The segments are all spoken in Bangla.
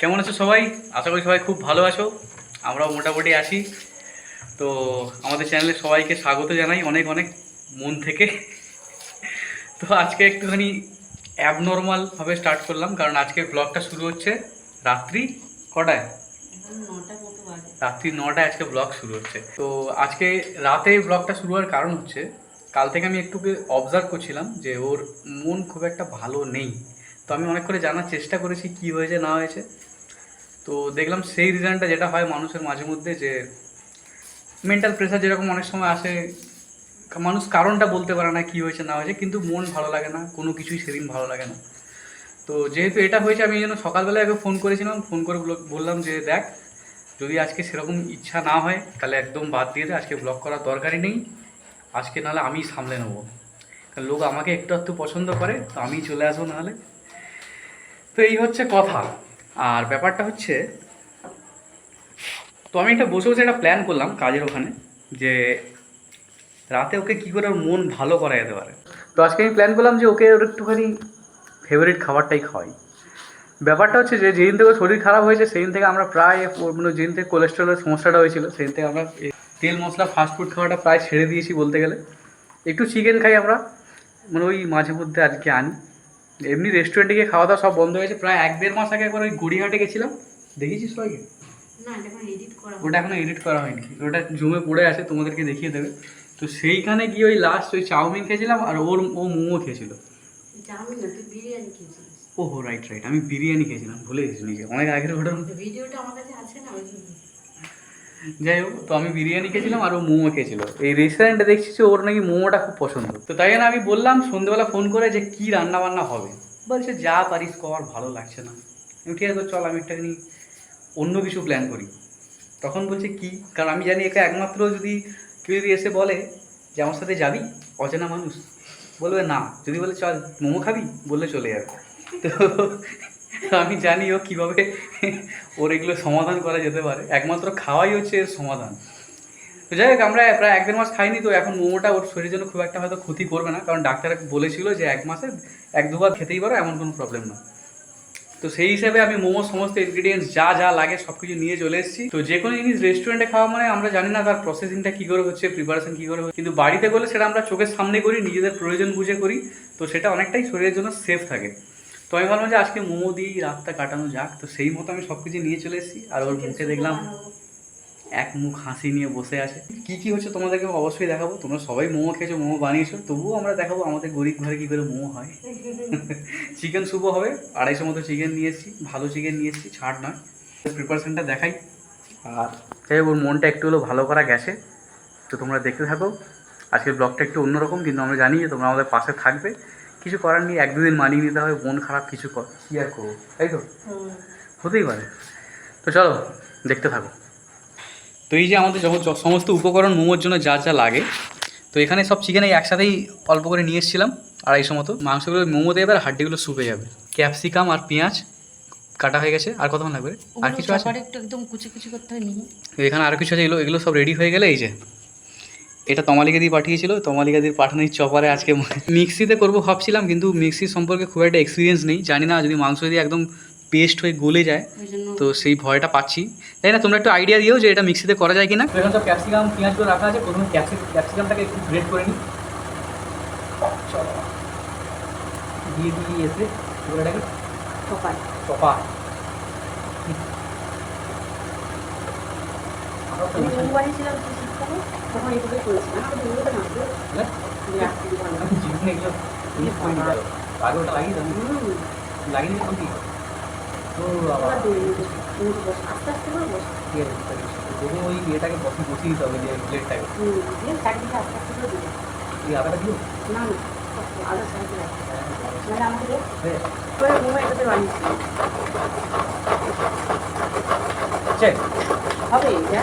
কেমন আছো সবাই? আশা করি সবাই খুব ভালো আছো। আমরাও মোটামুটি আছি। তো আমাদের চ্যানেলে সবাইকে স্বাগত জানাই অনেক অনেক মন থেকে। তো আজকে একটুখানি অ্যাবনর্মালভাবে স্টার্ট করলাম, কারণ আজকে ব্লগটা শুরু হচ্ছে রাত্রি কটায়? রাত্রি নটায় আজকে ব্লগ শুরু হচ্ছে। তো আজকে রাতে ব্লগটা শুরু হওয়ার কারণ হচ্ছে, কাল থেকে আমি একটু অবজার্ভ করছিলাম যে ওর মন খুব একটা ভালো নেই। তো আমি অনেক করে জানার চেষ্টা করেছি কি হয়েছে, না হয়েছে। তো দেখলাম সেই রিজনটা যেটা হয় মানুষের মাঝে মধ্যে যে মেন্টাল প্রেশার যেরকম অনেক সময় আসে, মানুষ কারণটা বলতে পারে না কি হয়েছে না হয়েছে, কিন্তু মন ভালো লাগে না, কোনো কিছুই সেদিন ভালো লাগে না। তো যেহেতু এটা হয়েছে, আমি জন্য সকালবেলায় আগে ফোন করেছিলাম ফোন করে বললাম যে দেখ, যদি আজকে সেরকম ইচ্ছা না হয়, তাহলে একদম বাদ দিয়ে আজকে ব্লগ করার দরকারই নেই, আজকে নাহলে আমি সামলে নেব। কারণ লোক আমাকে একটু একটু পছন্দ করে, তো আমি চলে আসব নাহলে। তো এই হচ্ছে কথা। আর ব্যাপারটা হচ্ছে, তো আমি একটা বসে বসে একটা প্ল্যান করলাম কাজের ওখানে, যে রাতে ওকে কী করে ওর মন ভালো করা যেতে পারে। তো আজকে আমি প্ল্যান করলাম যে ওকে ওর একটুখানি ফেভারিট খাবারটাই খাওয়াই। ব্যাপারটা হচ্ছে যে যেদিন থেকে শরীর খারাপ হয়েছে, সেদিন থেকে আমরা প্রায় মানে যেদিন থেকে কোলেস্ট্রলের সমস্যাটা হয়েছিল, সেদিন থেকে আমরা তেল মশলা ফাস্টফুড খাওয়াটা প্রায় ছেড়ে দিয়েছি বলতে গেলে। একটু চিকেন খাই আমরা মানে ওই মাঝে মধ্যে আজকে আনি। এমনি রেস্টুরেন্টে গিয়ে খাওয়া দাওয়া সব বন্ধ হয়েছে প্রায় এক দেড় মাস আগে একবার ওই গড়িয়াহাটে গেছিলাম। দেখেছিস সবাইকে না এটা এডিট করা ওটা এখনও এডিট করা হয়নি। ওটা জমে পড়ে আছে তোমাদেরকে দেখিয়ে দেবে। তো সেইখানে গিয়ে ওই লাস্ট ওই চাউমিন খেয়েছিলাম আর ওর ও মোমো খেয়েছিল। ও রাইট রাইট আমি বিরিয়ানি খেয়েছিলাম ভুলে গেছি নিজে। অনেক আগের ঘটনা। ভিডিওটা আমার কাছে আছে না যাই হোক, তো আমি বিরিয়ানি খেয়েছিলাম আর ও মোমো খেয়েছিল। এই রেস্টুরেন্টে দেখছি যে ওর নাকি মোমোটা খুব পছন্দ। তো তাই জন্য আমি বললাম সন্ধ্যেবেলা ফোন করে যে কী রান্না বান্না হবে? বলছে, যা পারিস কর ভালো লাগছে না। ঠিক আছে চল, আমি একটাখানি অন্য কিছু প্ল্যান করি। তখন বলছে, কি? কারণ আমি জানি একে একমাত্র যদি কেউ যদি এসে বলে যে, আমার সাথে যাবি? অচেনা মানুষ। বলবে, না। যদি বলে, চল, মোমো খাবি? বললে চলে যাবে। তো আমি জানি ও কীভাবে ওর এগুলো সমাধান করা যেতে পারে। একমাত্র খাওয়াই হচ্ছে এর সমাধান। তো যাই হোক, আমরা প্রায় এক দেড় মাস খাইনি, তো এখন মোমোটা ওর শরীরের জন্য খুব একটা হয়তো ক্ষতি করবে না। কারণ ডাক্তার বলেছিল যে এক মাসে এক দুবার খেতেই পারো, এমন কোনো প্রবলেম না। তো সেই হিসাবে আমি মোমোর সমস্ত ইনগ্রিডিয়েন্টস যা যা লাগে সব কিছু নিয়ে চলে এসেছি। তো যে কোনো জিনিস রেস্টুরেন্টে খাওয়া মানে আমরা জানি না তার প্রসেসিংটা কী করে হচ্ছে প্রিপারেশন কী করে হচ্ছে। কিন্তু বাড়িতে করলে সেটা আমরা চোখের সামনে করি, নিজেদের প্রয়োজন বুঝে করি। তো সেটা অনেকটাই শরীরের জন্য সেফ থাকে। তো আমি ভাবলাম যে আজকে মোমো দিয়েই রাতটা কাটানো যাক। তো সেই মতো আমি সব কিছু নিয়ে চলে এসেছি আর ওর মুখে দেখলাম এক মুখ হাসি নিয়ে বসে আছে। কি কি হচ্ছে তোমাদেরকে অবশ্যই দেখাবো। তোমরা সবাই মোমো খেয়েছো মোমো বানিয়েছো। তবুও আমরা দেখাবো আমাদের গরিব ঘরে কী করে মোমো হয়। চিকেন স্যুপও হবে। আড়াইশো মতো চিকেন নিয়ে এসেছি। ভালো চিকেন নিয়ে এসেছি। ছাড় নয় প্রিপারেশনটা দেখাই। আর যাই হোক ওর মনটা একটু হলেও ভালো করা গেছে। তো তোমরা দেখতে থাকো। আজকের ব্লগটা একটু অন্যরকম কিন্তু আমরা জানি যে তোমরা আমাদের পাশে থাকবে। কিছু করার নেই এক দুদিন মানিয়ে নিতে হবে মন খারাপ কিছু কর কী আর করব? তাই তো? হতেই পারে। তো চলো দেখতে থাকো। তো এই যে আমাদের যখন সমস্ত উপকরণ মোমোর জন্য যা যা লাগে তো এখানে সব চিকেন এই একসাথেই অল্প করে নিয়ে এসেছিলাম আড়াইশো মতো। মাংসগুলো মোমো দেবে আর হাড্ডিগুলো শুকে যাবে। ক্যাপসিকাম আর পেঁয়াজ কাটা হয়ে গেছে আর কতক্ষণ লাগবে? আর কিছু আছে? একটু একদম কুচি কুচি করতে হয় এখানে আরও কিছু আছে এগুলো এগুলো সব রেডি হয়ে গেলে এই যে এটা তমালিকা দিয়ে পাঠিয়েছিল তমালিকা দিয়ে পাঠানো এই চপারে আজকে মিক্সিতে করব ভাবছিলাম কিন্তু মিক্সি সম্পর্কে খুব একটা এক্সপিরিয়েন্স নেই। জানি না যদি মাংস যদি একদম পেস্ট হয়ে গলে যায় তো সেই ভয়টা পাচ্ছি। তাই না তোমরা একটু আইডিয়া দিও যে এটা মিক্সিতে করা যায় কিনা। এখানে সব ক্যাপসিকাম পেঁয়াজগুলো রাখা আছে প্রথমে ক্যাপসিকামটাকে একটু গ্রেড করে নিই দিয়ে দিয়ে এসে এটাকে চপা তো তখন এইভাবে করেছিলাম। আগে ওটা লাগিয়ে লাগিয়ে দিলে কি ও বাবা এবার দিয়ে দিবি। তুমি বস, আস্তে আস্তে করে বস। ঠিক আছে প্রথমে ওই এটাকে বসিয়ে বসিয়ে দিতে হবে যে প্লেটটাকে চারদিকে আস্তে আস্তে করে দিবি। না না আদা সাইডে রাখতে হবে এটা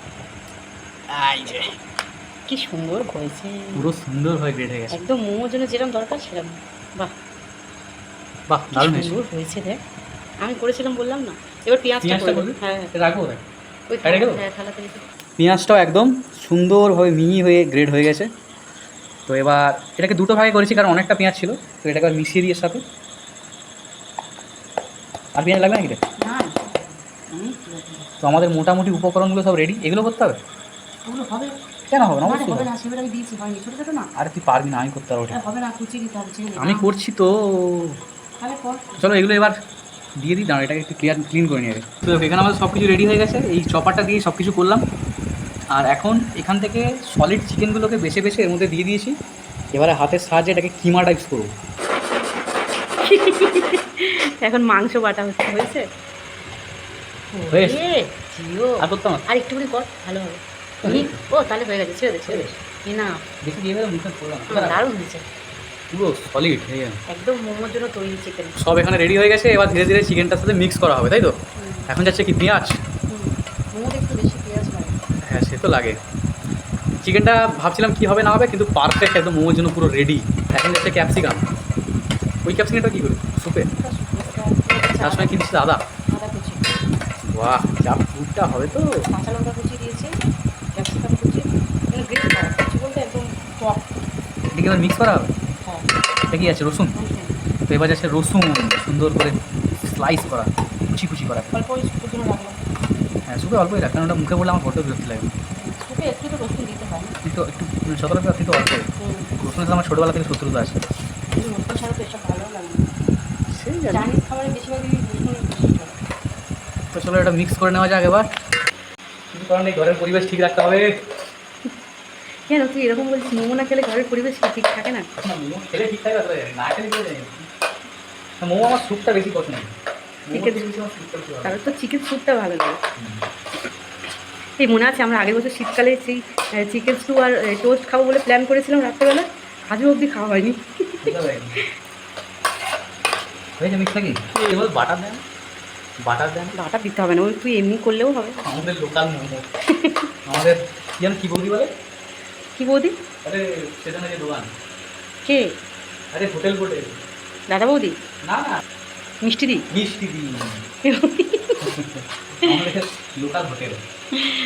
কি সুন্দর হয়েছে পুরো সুন্দর হয়ে গ্রেড হয়ে গেছে। একদম মোমোর জন্য যেরকম দরকার সেরকম। বাহ। বাহ দারুণ সুন্দর হয়েছে দেখ। আমি করেছিলাম বললাম না। এবার পেঁয়াজটা করে হ্যাঁ। দেখ ওই রেখে হ্যাঁ রেখে পেঁয়াজটাও একদম সুন্দরভাবে মিহি হয়ে গ্রেড হয়ে গেছে। তো এবার এটাকে দুটো ভাগে করেছি কারণ অনেকটা পেঁয়াজ ছিল। তো এটাকে মিশিয়ে দিয়ে সাথে। আর পেঁয়াজ লাগবে নাকি রে? তো আমাদের মোটামুটি উপকরণগুলো সব রেডি এগুলো করতে হবে? হবে। কেন হবে না? অবশ্যই হবে। না। সেবার আমি দিয়েছি হয়নি ছোটো ছোটো না। আরে তুই পারবি না আমি করতে পারব হবে না কুচি দিতে হবে আমি করছি তো। তাহলে কর। চলো এগুলো এবার দিয়ে দিই দাঁড়া এটাকে একটু ক্লিয়ার ক্লিন করে নিয়ে তো এখানে আমাদের সব কিছু রেডি হয়ে গেছে। এই চপারটা দিয়ে সব কিছু করলাম। আর এখন এখান থেকে সলিড চিকেনগুলোকে বেছে বেছে এর মধ্যে দিয়ে দিয়েছি। এবারে হাতের সাহায্যে এটাকে কিমা টাইপস করব। এখন মাংস বাটা হচ্ছে হয়েছে? আর করতাম আর একটুখানি কর ভালো হবে। ও তাহলে হয়ে গেছে ছেড়ে দে ছেড়ে দে। না দেখি দিয়ে দেবো মুখে করলাম দারুণ হয়েছে। পুরো সলিড একদম মোমোর জন্য তৈরি চিকেন সব এখানে রেডি হয়ে গেছে এবার ধীরে ধীরে চিকেনটার সাথে মিক্স করা হবে তাই তো? এখন যাচ্ছে কি পেঁয়াজ? মোমোর একটু বেশি পেঁয়াজ লাগে। হ্যাঁ সে তো লাগে। চিকেনটা ভাবছিলাম কি হবে না হবে কিন্তু পারফেক্ট একদম মোমোর জন্য পুরো রেডি এখন যাচ্ছে ক্যাপসিকাম ওই ক্যাপসিকামটা কী করে? সুপে তার সঙ্গে কি দিচ্ছে আদা? আদা কুচি। বাহ যা ফুটটা হবে তো। কাঁচা লঙ্কা কুচি দিয়েছি। ক্যাপসিকাম কুচি গ্রেট করা কুচি বলতে একদম টক এদিকে এবার মিক্স করা হবে? হ্যাঁ। এটা কি আছে রসুন? তো এবার যাচ্ছে রসুন সুন্দর করে স্লাইস করা কুচি কুচি করা। হ্যাঁ সুপে অল্পই রাখ কারণ ওটা মুখে বললে আমার ফটো বিরক্তি লাগে। একটু তো রসুন দিতে হয় একটু সতর্ক রাখতে তো অল্প সাথে আমার ছোটোবেলা থেকে শত্রুতা আছে। কিন্তু রসুন ছাড়া তো এসব ভালো লাগে সেই বেশিরভাগই রসুন বেশি তো চলো এটা মিক্স করে নেওয়া যাক এবার। কারণ এই ঘরের পরিবেশ ঠিক রাখতে হবে। কেন তুই এরকম বলছিস মোমো না খেলে ঘরের পরিবেশ কি ঠিক থাকে না? মোমো খেলে ঠিক থাকে না খেলে? মোমো আমার স্যুপটা বেশি পছন্দ। তাহলে তো চিকেন স্যুপটা ভালো লাগে এই মনে আছে আমরা আগের বছর শীতকালে সেই চিকেন স্টু আর টোস্ট খাব বলে প্ল্যান করেছিলাম রাত্রেবেলা। আজও অবধি খাওয়া হয়নি। হয়েছে মিক্স নাকি এবার বাটার দেন? বাটার দেন? বাটা দিতে হবে না ওই তুই এমনি করলেও হবে। আমাদের লোকাল মোমো। আমাদের কি যেন কি বৌদি বলে? কি বৌদি? আরে সেখানে যে দোকান। কে? আরে হোটেল হোটেল দাদা বৌদি? না না। মিষ্টি দি? মিষ্টি দিন আমাদের লোকাল হোটেল।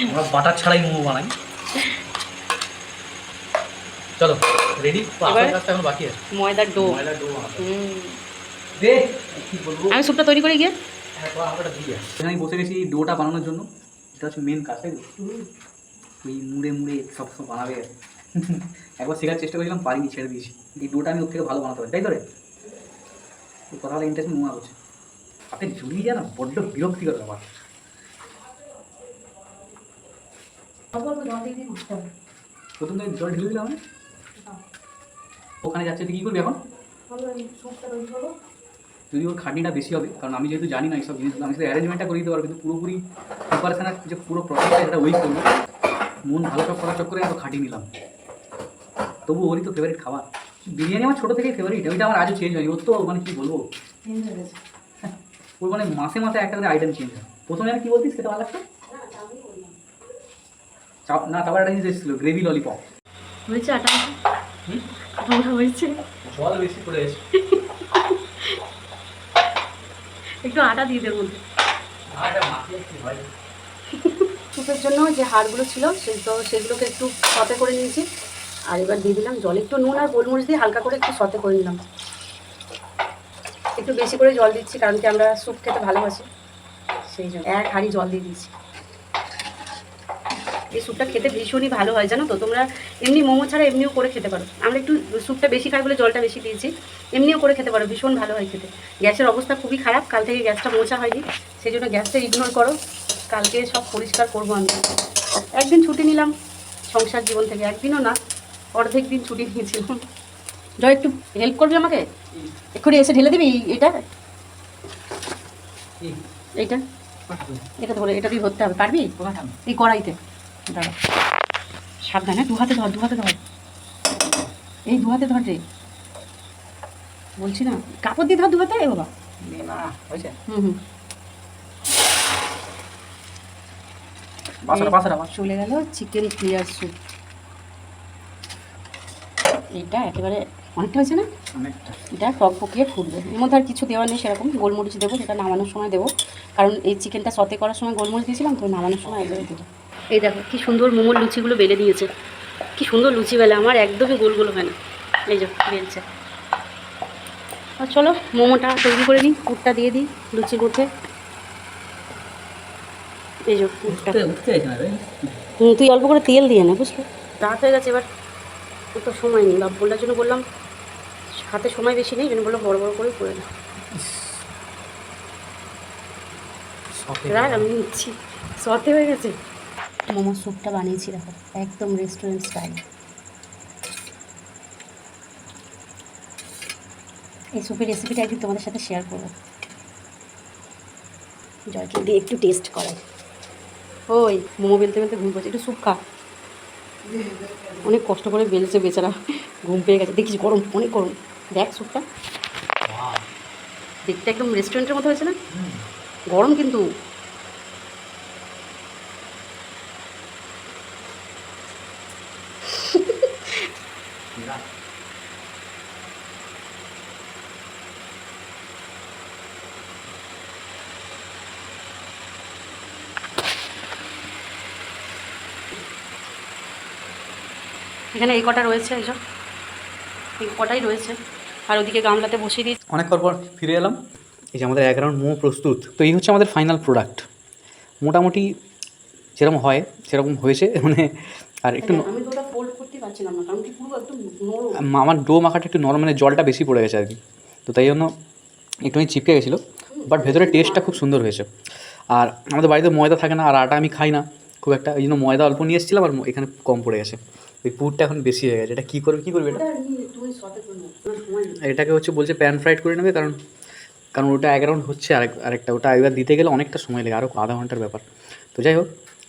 আমরা বাটার ছাড়াই মোমো বানাই। চলো রেডি এখন বাকি আছে। ময়দার ডো। ময়দা ডো। দে আমি স্যুপটা তৈরি করে গিয়ে। হ্যাঁ, আমি বসে গেছি ডোটা বানানোর জন্য। এটা হচ্ছে মেন কাজ তাই ওই মুড়ে মুড়ে সব সব বানাবে। একবার শেখার চেষ্টা করেছিলাম পারিনি ছেড়ে দিয়েছি। এই ডোটা আমি ওর থেকে ভালো বানাতে পারি তাই তো রে? কথা হলে ইন্টারেস্ট মনে হচ্ছে। হাতে জড়িয়ে যায় না বড্ড বিরক্তিকর ব্যাপার। প্রথম থেকে জল ঢেলে দিলাম ওখানে যাচ্ছে তুই কী করবি এখন? যদি ওর খাটনিটা বেশি হবে কারণ আমি যেহেতু জানি না এইসব জিনিসগুলো আমি শুধু অ্যারেঞ্জমেন্টটা করে দিতে পারব কিন্তু পুরোপুরি প্রিপারেশনের যে পুরো প্রসেসটা এটা ওই করব। মন ভালো সব করা চক্করে এত খাটিয়ে নিলাম। তবু ওরই তো ফেভারিট খাবার। বিরিয়ানি আমার ছোটো থেকেই ফেভারিট ওইটা আমার আজও চেঞ্জ হয়নি। ওর তো মানে কী বলব? ওর মানে মাসে মাসে একটা করে আইটেম চেঞ্জ হয়। প্রথমে আমি কী বলতিস সেটা ভালো লাগতো না তারপর একটা জিনিস এসেছিল গ্রেভি ললিপপ হয়েছে আটা হয়েছে জল বেশি পড়ে একটু আটা দিয়ে দেবো স্যুপের জন্য যে হাড়গুলো ছিল তো সেগুলোকে একটু সতে করে নিয়েছি। আর এবার দিয়ে দিলাম জল একটু নুন আর গোলমরিচ দিয়ে হালকা করে একটু সতে করে নিলাম। একটু বেশি করে জল দিচ্ছি কারণ কি আমরা স্যুপ খেতে ভালোবাসি। সেই জন্য। এক হাড়ি জল দিয়ে দিচ্ছি এই স্যুপটা খেতে ভীষণই ভালো হয় জানো তো? তোমরা এমনি মোমো ছাড়া এমনিও করে খেতে পারো। আমরা একটু স্যুপটা বেশি খাই বলে জলটা বেশি দিয়েছি। এমনিও করে খেতে পারো ভীষণ ভালো হয় খেতে। গ্যাসের অবস্থা খুবই খারাপ কাল থেকে গ্যাসটা মোছা হয়নি সেই জন্য গ্যাসটা ইগনোর করো। কালকে সব পরিষ্কার করব আমি। একদিন ছুটি নিলাম সংসার জীবন থেকে একদিনও না অর্ধেক দিন ছুটি নিয়েছিলাম। জয় একটু হেল্প করবি আমাকে? এক্ষুনি এসে ঢেলে দিবি এটা এইটা? এটা ধরে এটা দিয়ে ধরতে হবে পারবি? এই কড়াইতে। দাঁড়া। সাবধানে দু হাতে ধর দু হাতে ধর। এই দু হাতে ধর রে বলছি না কাপড় দিয়ে ধর দু হাতে বাবা। হুম হুম। চলে গেল চিকেন ক্লিয়ার স্যুপ। এটা একেবারে অনেকটা হয়েছে না? এটা টক পকিয়ে ফুটবে। এর মধ্যে আর কিছু দেওয়ার নেই সেরকম গোলমরিচ দেবো সেটা নামানোর সময় দেবো। কারণ এই চিকেনটা সতে করার সময় গোলমরিচ দিয়েছিলাম তো নামানোর সময় একবারে দেবো। এই দেখো কি সুন্দর মোমোর লুচিগুলো বেলে দিয়েছে। কি সুন্দর লুচি বেলে আমার একদমই গোল গোল হয় না। এই যে বেলছে। আর চলো মোমোটা তৈরি করে নিই পুরটা দিয়ে দিই লুচির মধ্যে। এই যে পুরটা। হুম, তুই অল্প করে তেল দিয়ে না বুঝলি? রাত হয়ে গেছে এবার। তো সময় নেই বাপ বলার জন্য বললাম হাতে সময় বেশি নেই জন্য বললাম বড় বড় করে করে না। রাখ আমি নিচ্ছি। সতে হয়ে গেছে। মোমো স্যুপটা বানিয়েছি দেখো একদম রেস্টুরেন্ট স্টাইল এই স্যুপের রেসিপিটা একদিন তোমাদের সাথে শেয়ার করব। জয়কে দিয়ে একটু টেস্ট করাই ওই মোমো বেলতে বেলতে ঘুম পড়ছে একটু স্যুপ খা। অনেক কষ্ট করে বেলছে বেচারা ঘুম পেয়ে গেছে। দেখিস গরম অনেক গরম। দেখ স্যুপটা। দেখতে একদম রেস্টুরেন্টের মতো হয়েছে না? গরম কিন্তু। এখানে এই কটা রয়েছে এই যে এই কটাই রয়েছে। আর ওদিকে গামলাতে বসিয়ে দিয়েছি। অনেকক্ষণ পর ফিরে এলাম। এই যে আমাদের এক রাউন্ড মোমো প্রস্তুত তো এই হচ্ছে আমাদের ফাইনাল প্রোডাক্ট মোটামুটি যেরকম হয় সেরকম হয়েছে মানে আর একটু আম- আমার ডো মাখাটা একটু নরম মানে জলটা বেশি পড়ে গেছে আর কি। তো তাই জন্য একটুখানি চিপকে গেছিল বাট ভেতরে টেস্টটা খুব সুন্দর হয়েছে। আর আমাদের বাড়িতে ময়দা থাকে না আর আটা আমি খাই না খুব একটা ওই জন্য ময়দা অল্প নিয়ে এসেছিলাম আর এখানে কম পড়ে গেছে। ওই পুরটা এখন বেশি হয়ে গেছে। এটা কী করবে কী করবে এটা? তোমার। এটাকে হচ্ছে বলছে প্যান ফ্রাইড করে নেবে কারণ কারণ ওটা এক রাউন্ড হচ্ছে আরেক আরেকটা। ওটা একবার দিতে গেলে অনেকটা সময় লাগে আরও আধা ঘণ্টার ব্যাপার। তো যাই হোক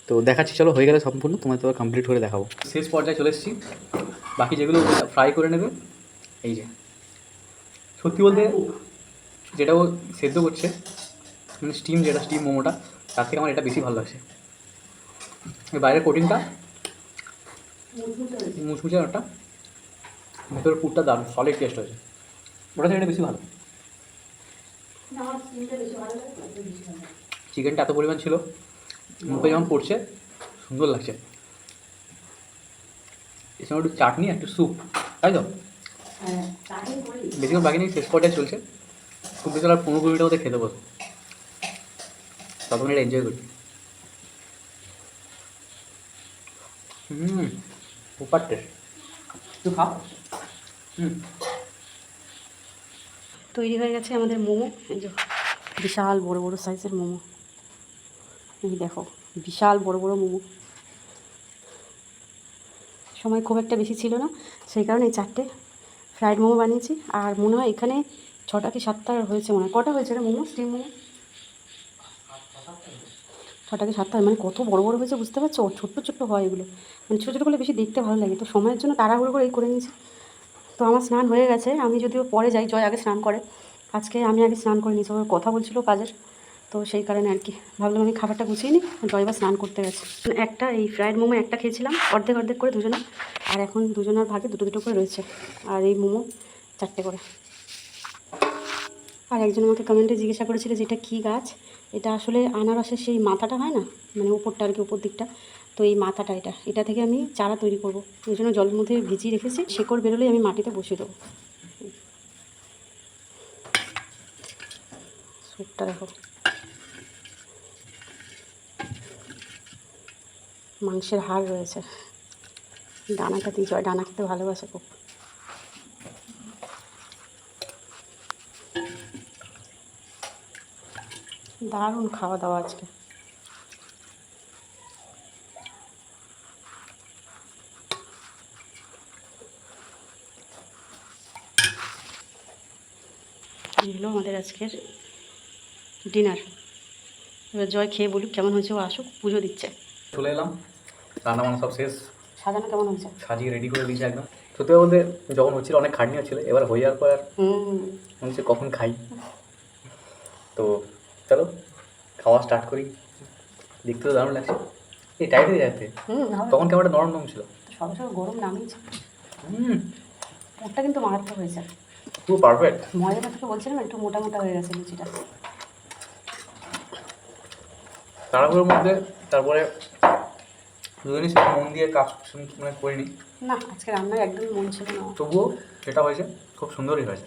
তো দেখাচ্ছি চলো হয়ে গেলে সম্পূর্ণ তোমার তো কমপ্লিট করে দেখাবো। শেষ পর্যায়ে চলে এসেছি। বাকি যেগুলো ফ্রাই করে নেবে এই যে। সত্যি বলতে যেটা ও সেদ্ধ করছে মানে স্টিম যেটা স্টিম মোমোটা তার থেকে আমার এটা বেশি ভালো লাগছে। বাইরের কোটিংটা মুচমুচে একটা ভেতরের পুরটা দারুণ সলিড টেস্ট হয়েছে। ওটা থেকে বেশি ভালো। চিকেনটা এত পরিমাণ ছিল, মুখে যেমন পড়ছে, সুন্দর লাগছে। সঙ্গে একটু চাটনি, একটু স্যুপ তাই তো? বেশিক্ষণ বাকি নেই, শেষ পর্যায়ে চলছে। খুব বেশি আর পনেরো কুড়িটা মধ্যে খেতে বসো ততক্ষণ এটা এনজয় করি। হুম। হুম। তৈরি হয়ে গেছে আমাদের মোমো। এই যে বিশাল বড় বড় সাইজের মোমো। এই দেখো, বিশাল বড় বড় মোমো। সময় খুব একটা বেশি ছিল না, সেই কারণে এই চারটে ফ্রাইড মোমো বানিয়েছি। আর মনে হয় এখানে ছটা কি সাতটা হয়েছে মনে হয়। কটা হয়েছে রে মোমো? স্টিম মোমো? ছটা কি সাতটা মানে কত বড় বড় হয়েছে বুঝতে পারছ? ছোট্ট ছোট্ট হয় এগুলো। মানে ছোটো ছোটো করলে বেশি দেখতে ভালো লাগে। তো সময়ের জন্য তাড়াহুড়ো করে এই করে নিয়েছি। তো আমার স্নান হয়ে গেছে। আমি যদিও পরে যাই, জয় আগে স্নান করে। আজকে আমি আগে স্নান করে নিয়েছি। ওর কথা বলছিল কাজের। তো সেই কারণে আর কি। ভাবলাম আমি খাবারটা গুছিয়ে নিই। জয় বা স্নান করতে গেছে। একটা এই ফ্রায়েড মোমো একটা খেয়েছিলাম। অর্ধেক অর্ধেক করে দুজনা। আর এখন দুজনের ভাগে দুটো দুটো করে রয়েছে। আর এই মোমো চারটে করে। আর একজন আমাকে কমেন্টে জিজ্ঞাসা করেছিল যে এটা কী গাছ? এটা আসলে আনারসের সেই মাথাটা হয় না? মানে উপরটা আর কি, উপর দিকটা। তো এই মাথাটা এটা। এটা থেকে আমি চারা তৈরি করব। ওই জন্য জলের মধ্যে ভিজিয়ে রেখেছি। শেকড় বেরোলেই আমি মাটিতে বসিয়ে দেবো। স্যুপটা দেখো। মাংসের হাড় রয়েছে। ডানাটা দিয়ে জয় ডানা খেতে ভালোবাসে খুব। দারুণ খাওয়া দাওয়া আজকে। হলো আমাদের আজকের ডিনার। এবার জয় খেয়ে বলুক কেমন হয়েছে ও আসুক পুজো দিচ্ছে। চলে এলাম রান্না বান্না সব শেষ। সাজানো কেমন হয়েছে? সাজিয়ে রেডি করে দিয়েছি একদম। সত্যি বলতে যখন হচ্ছিল অনেক খাটনি হচ্ছিল এবার হয়ে যাওয়ার পর আর হুম। মনে হচ্ছে কখন খাই। তো চলো খাওয়া স্টার্ট করি। দেখতে তো দারুণ লাগছে। এই টাইট হয়ে যাচ্ছে তখন কেমন একটা নরম নরম ছিল। সবে সবে গরম নামিয়েছে। হুম। ওটা কিন্তু মারাত্মক হয়েছে পুরো পারফেক্ট ময়দাটা তোকে বলছিলাম একটু মোটা মোটা হয়ে গেছে লুচিটা। তাড়াহুড়োর মধ্যে তারপরে দুজনই সেটা মন দিয়ে কাজ মানে করিনি। না আজকে রান্নার একদমই মন ছিল না। তবুও যেটা হয়েছে খুব সুন্দরই হয়েছে।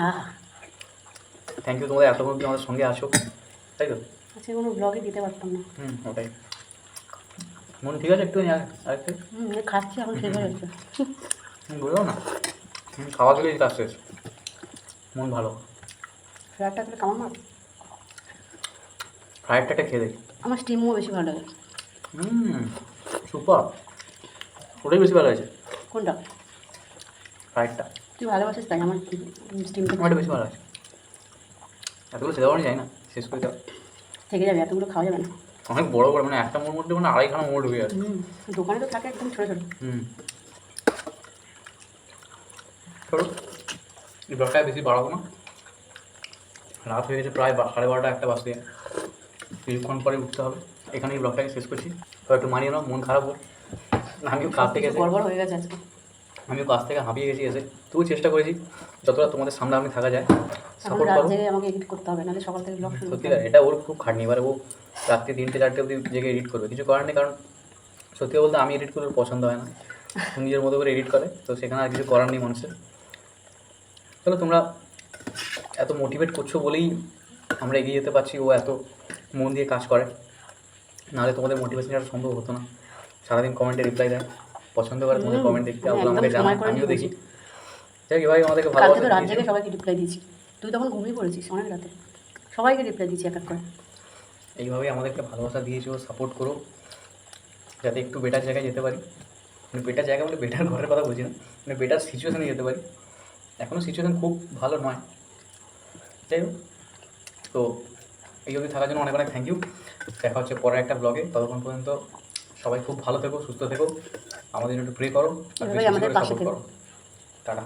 আহ। থ্যাংক ইউ তোমাদের এতক্ষণ তুমি আমাদের সঙ্গে আসো তাই তো? আজকে কোনো ব্লগে দিতে পারতাম না। হুম ওটাই। মন ঠিক আছে একটু? আরেকটু? হুম খাচ্ছি এখন শেষ হয়ে বুঝলাম না। হুম, খাওয়া দিলেই কাজ শেষ। মন ভালো। ফ্রাইডটা তাহলে কেমন মাছ ফ্রাইডটাকে খেয়ে দেখি। আমার স্টিমও বেশি ভালো লাগে। হুম সুপার ওটাই বেশি ভালো হয়েছে। কোনটা? ফ্রাইডটা তুই ভালোবাসিস তাই আমার স্টিমটা ওটা বেশি ভালো আছে এতগুলো খেতে পারি যায় না শেষ করে দাও। থেকে যাবে এতগুলো খাওয়া যাবে না। অনেক বড় বড় মানে একটা মোড় মধ্যে মানে আড়াইখানা মোড় ঢুকে আছে। দোকানে তো থাকে একদম ছোটো ছোটো। হুম। চলো এই বেশি বাড়াবো না। রাত হয়ে গেছে প্রায় সাড়ে বারোটা একটা বাজতে। কিছুক্ষণ পরে উঠতে হবে। এখানেই ব্লগটাকে শেষ করছি। তো একটু মানিয়ে নাও মন খারাপ হোক। আমিও কাজ থেকে গড়বড় হয়ে গেছে আজকে। আমিও কাজ থেকে হাঁপিয়ে গেছি এসে তবু চেষ্টা করেছি যতটা তোমাদের সামনে আমি থাকা যায় সাপোর্ট করো। আমাকে এডিট করতে হবে নাহলে সকাল থেকে ব্লগ শুরু সত্যি করতে এটা ওর খুব খাটনি এবারে ও রাত্রি তিনটে চারটে অবধি জেগে এডিট করবে কিছু করার নেই কারণ সত্যি বলতে আমি এডিট করলে পছন্দ হয় না। নিজের মতো করে এডিট করে তো সেখানে আর কিছু করার নেই মানুষের। চলো তোমরা এত মোটিভেট করছ বলেই আমরা এগিয়ে যেতে পারছি ও এত মন দিয়ে কাজ করে। নাহলে তোমাদের মোটিভেশন আর সম্ভব হতো না। সারাদিন কমেন্টে রিপ্লাই দেয়। পছন্দ করে তোমাদের কমেন্ট দেখতে ওগুলো একদম আমাকে করে আমিও দেখি। যাই এভাবে আমাদেরকে কালকে তো রাত জেগে সবাইকে রিপ্লাই দিয়েছি। তুই তখন ঘুমিয়ে পড়েছিস অনেক রাতে। সবাইকে রিপ্লাই দিয়েছি এক এক করে। এইভাবেই আমাদেরকে ভালোবাসা দিয়েছ সাপোর্ট করো যাতে একটু বেটার জায়গায় যেতে পারি। মানে বেটার জায়গা বলে বেটার ঘরের কথা বলছি না মানে বেটার সিচুয়েশনে যেতে পারি। এখনও সিচুয়েশন খুব ভালো নয়। যাই হোক তো এই অবধি থাকার জন্য অনেক অনেক থ্যাংক ইউ দেখা হচ্ছে পরের একটা ব্লগে ততক্ষণ পর্যন্ত সবাই খুব ভালো থেকো সুস্থ থেকো। আমাদের জন্য একটু প্রে করো আর বেশি করে সাপোর্ট। করো। টাটা।